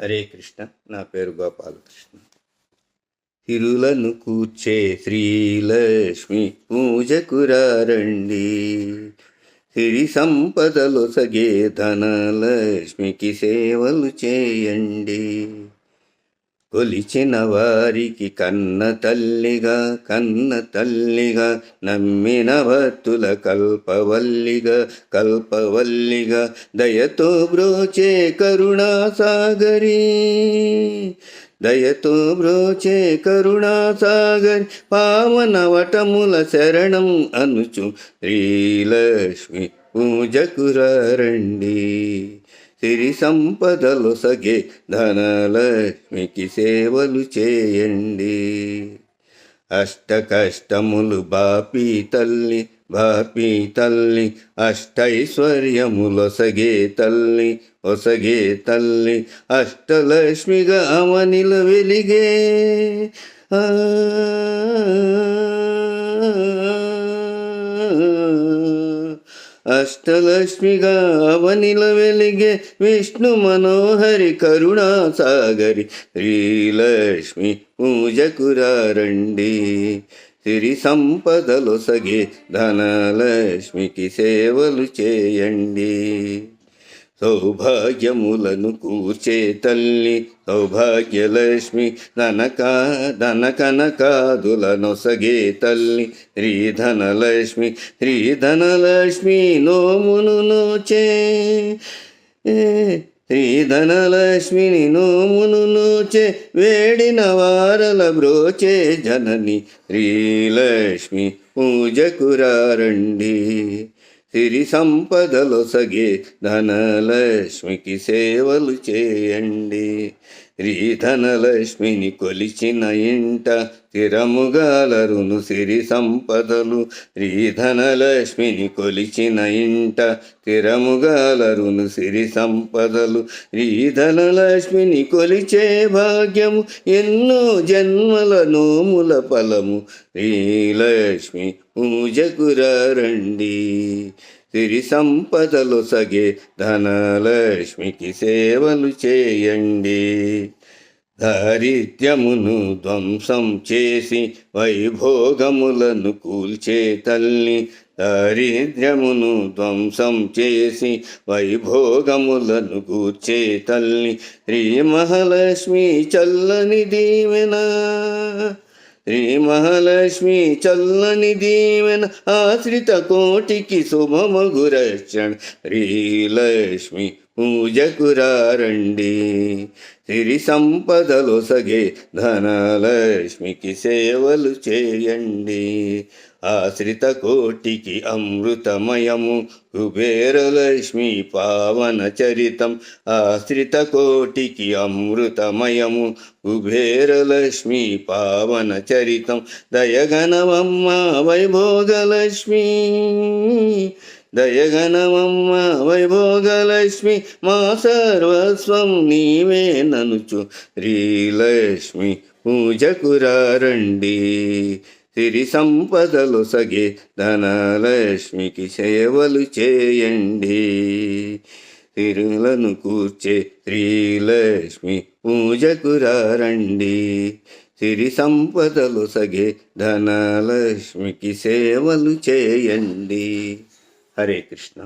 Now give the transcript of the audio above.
హరే కృష్ణ నా పేరు గోపాలకృష్ణ. తిరులను కూర్చే శ్రీలక్ష్మి పూజకురారండి. సిరి సంపదలు సగే ధనలక్ష్మికి సేవలు చేయండి. కొలిచిన వారికి కన్న తల్లిగా కన్న తల్లిగా నమ్మిన భక్తుల కల్పవల్లిగా కల్పవల్లిగా దయతో బ్రోచే కరుణాసాగరి. దయతో బ్రోచే కరుణా సాగరి పావన వటముల శరణం అనుచు శ్రీలక్ష్మి పూజకురండి సిరి సంపదలు సగే ధనలక్ష్మికి సేవలు చేయండి. అష్ట కష్టములు బాపి తల్లి బాపి తల్లి అష్టైశ్వర్యములొసగే తల్లి ఒసగే తల్లి అష్టలక్ష్మిగా అవనిల వెలిగే. అష్టలక్ష్మిగా అవనిల వెలిగే విష్ణు మనోహరి కరుణా సాగరి శ్రీలక్ష్మి పూజకురారండి సిరి సంపదలు సగే ధనలక్ష్మికి సేవలు చేయండి సౌభాగ్యములను కూర్చే తల్లి సౌభాగ్యలక్ష్మి ధనక ధనకనకాదులనొసగే తల్లి శ్రీధనలక్ష్మి శ్రీధనలక్ష్మి నోమును నోచే. శ్రీధనలక్ష్మిని నోమును నోచే వేడిన వారల బ్రోచే జనని శ్రీలక్ష్మి పూజకురారండి. సిరి సంపదలొసగే ధనలక్ష్మికి సేవలు చేయండి. రీధనలక్ష్మిని కొలిచిన ఇంట స్థిరముగాలరును సిరి సంపదలు. రీధనలక్ష్మిని కొలిచిన ఇంట స్థిరముగాలరును సిరి సంపదలు. రీధనలక్ష్మిని కొలిచే భాగ్యము ఎన్నో జన్మల నోముల ఫలము. శ్రీలక్ష్మి పూజకురండి సిరి సంపదలు సగే ధనలక్ష్మికి సేవలు చేయండి. దారిద్ర్యమును ధ్వంసం చేసి వైభోగములను కూల్చే తల్లి దారిద్ర్యమును ధ్వంసం చేసి వైభోగములను కూర్చే తల్లి శ్రీ మహాలక్ష్మి చల్లని దీవెనా. శ్రీ మహాలక్ష్మి చల్లని దీవెన ఆశ్రిత కోటికి శుభమగు రక్షణ శ్రీలక్ష్మి పూజకురారండి. సిరి సంపదలు సగే ధనలక్ష్మికి సేవలు చేయండి. ఆశ్రిత కోటికి అమృతమయము కుబేరలక్ష్మి పావన చరితం. ఆశ్రిత కోటికి అమృతమయము కుబేరలక్ష్మి పావన చరితం. దయగణవమ్మ వైభోగలక్ష్మి. దయగణమమ్మ వైభోగలక్ష్మి మా సర్వస్వం నీవే ననుచు. శ్రీలక్ష్మి పూజకురారండి సిరి సంపదలు సగే ధనలక్ష్మికి సేవలు చేయండి. తిరులను కూర్చే శ్రీలక్ష్మి పూజకురారండి సిరి సంపదలు సగే ధనలక్ష్మికి సేవలు చేయండి. హరే కృష్ణ